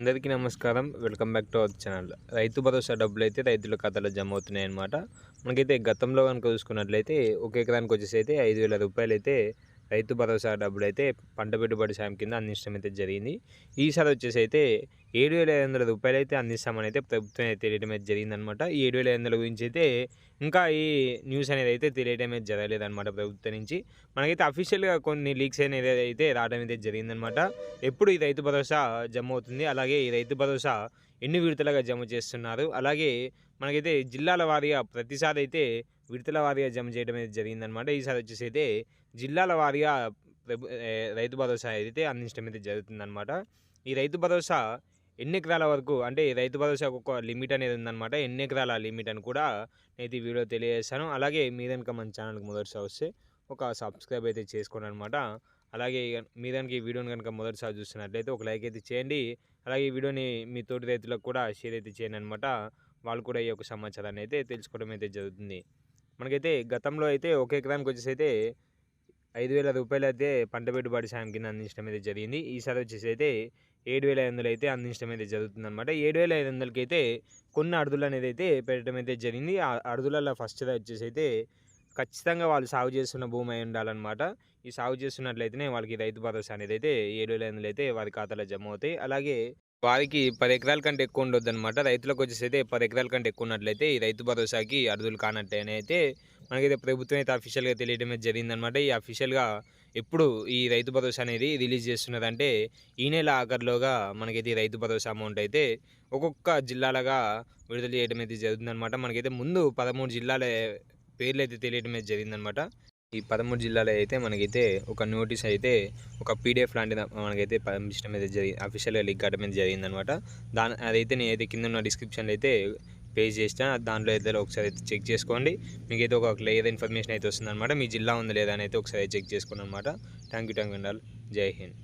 అందరికీ నమస్కారం. Welcome back to our channel. Rythu Bharosa డబ్బులు అయితే రైతుల ఖాతాలో జమ అవుతున్నాయి అనమాట మనకైతే గతంలో కనుక చూసుకున్నట్లయితే ఒక ఎకరానికి వచ్చేసి అయితే ఐదు వేల రూపాయలు అయితే రైతు భరోసా డబ్బులు అయితే పంట పెట్టుబడి సాయం కింద అందించడం అయితే జరిగింది. ఈసారి వచ్చేసి అయితే ఏడు వేల ఐదు వందల రూపాయలు అయితే అందిస్తామని అయితే ప్రభుత్వం అయితే తెలియడం అయితే జరిగిందనమాట. ఈ ఏడు వేల ఐదు వందల గురించి అయితే ఇంకా ఈ న్యూస్ అనేది అయితే తెలియడం అయితే జరగలేదన్నమాట ప్రభుత్వం నుంచి. మనకైతే అఫీషియల్గా కొన్ని లీక్స్ అనేది అయితే రావడం అయితే జరిగిందనమాట. ఎప్పుడు ఈ రైతు భరోసా జమ అవుతుంది అలాగే ఈ రైతు భరోసా ఎన్ని విడతలుగా జమ చేస్తున్నారు అలాగే మనకైతే జిల్లాల వారీగా ప్రతిసారి అయితే విడతల వారీగా జమ చేయడం అయితే జరిగిందనమాట ఈసారి వచ్చేసి అయితే జిల్లాల వారీగా ప్రభు రైతు భరోసా అయితే అందించడం అయితే జరుగుతుందనమాట ఈ రైతు భరోసా ఎన్ని ఎకరాల వరకు అంటే రైతు భరోసాకు ఒక లిమిట్ అనేది ఉందన్నమాట. ఎన్ని ఎకరాల లిమిట్ అని కూడా నేను ఈ వీడియో తెలియజేస్తాను. అలాగే మీ కనుక మన ఛానల్కి మొదటిసారి వస్తే ఒక సబ్స్క్రైబ్ అయితే చేసుకోండి అనమాట అలాగే మీ దానికి ఈ వీడియోని కనుక మొదటిసారి చూస్తున్నట్లయితే ఒక లైక్ అయితే చేయండి. అలాగే ఈ వీడియోని మీ తోటి రైతులకు కూడా షేర్ అయితే చేయండి అనమాట వాళ్ళు కూడా ఈ యొక్క సమాచారాన్ని అయితే తెలుసుకోవడం అయితే జరుగుతుంది. మనకైతే గతంలో అయితే ఒక ఎకరానికి వచ్చేసి అయితే ఐదు వేల రూపాయలు అయితే పంట పెట్టుబడి సాయం కింద అందించడం అయితే జరిగింది. ఈసారి వచ్చేసి అయితే ఏడు వేల ఐదు వందలు అయితే అందించడం అయితే జరుగుతుంది అనమాట ఏడు వేల ఐదు వందలకి అయితే కొన్ని అడుగులు అనేది అయితే పెట్టడం అయితే జరిగింది. ఆ అడుగులలో ఫస్ట్ వచ్చేసి అయితే ఖచ్చితంగా వాళ్ళు సాగు చేస్తున్న భూమి అయి ఉండాలన్నమాట. ఈ సాగు చేస్తున్నట్లయితేనే వాళ్ళకి రైతు భరోసా అనేది అయితే ఏడు వేల ఐదు అయితే వారి ఖాతాలో జమ అవుతాయి. అలాగే వారికి పది ఎకరాల కంటే ఎక్కువ ఉండొద్దు అనమాట రైతులకు వచ్చేసి అయితే పది ఎకరాల కంటే ఎక్కువ ఉన్నట్లయితే ఈ రైతు భరోసాకి అర్హులు కానట్టే అని అయితే మనకైతే ప్రభుత్వం అయితే అఫీషియల్గా తెలియడం అయితే జరిగిందనమాట ఈ అఫీషియల్గా ఎప్పుడు ఈ రైతు భరోసా అనేది రిలీజ్ చేస్తున్నదంటే ఈ నెల ఆఖరిలోగా మనకైతే ఈ రైతు భరోసా అమౌంట్ అయితే ఒక్కొక్క జిల్లాలుగా విడుదల చేయడం అయితే జరుగుతుందన్నమాట మనకైతే ముందు పదమూడు జిల్లాల పేర్లు అయితే తెలియడం అయితే జరిగిందనమాట ఈ పదమూడు జిల్లాలో అయితే మనకైతే ఒక నోటీస్ అయితే ఒక పీడిఎఫ్ లాంటిది మనకైతే పంపించడం అయితే జరిగింది అఫీషియల్గా లీక్ కావడం అయితే జరిగిందనమాట దాని అదైతే నేనైతే కింద ఉన్న డిస్క్రిప్షన్లో అయితే పే చేసిన దాంట్లో అయితే ఒకసారి అయితే చెక్ చేసుకోండి. మీకు అయితే ఒక క్లియర్ ఇన్ఫర్మేషన్ అయితే వస్తుందన్నమాట మీ జిల్లా ఉంది లేదా అని అయితే ఒకసారి చెక్ చేసుకోండి అనమాట థ్యాంక్ యూ థ్యాంక్ యూ అండాల్ జై హింద్.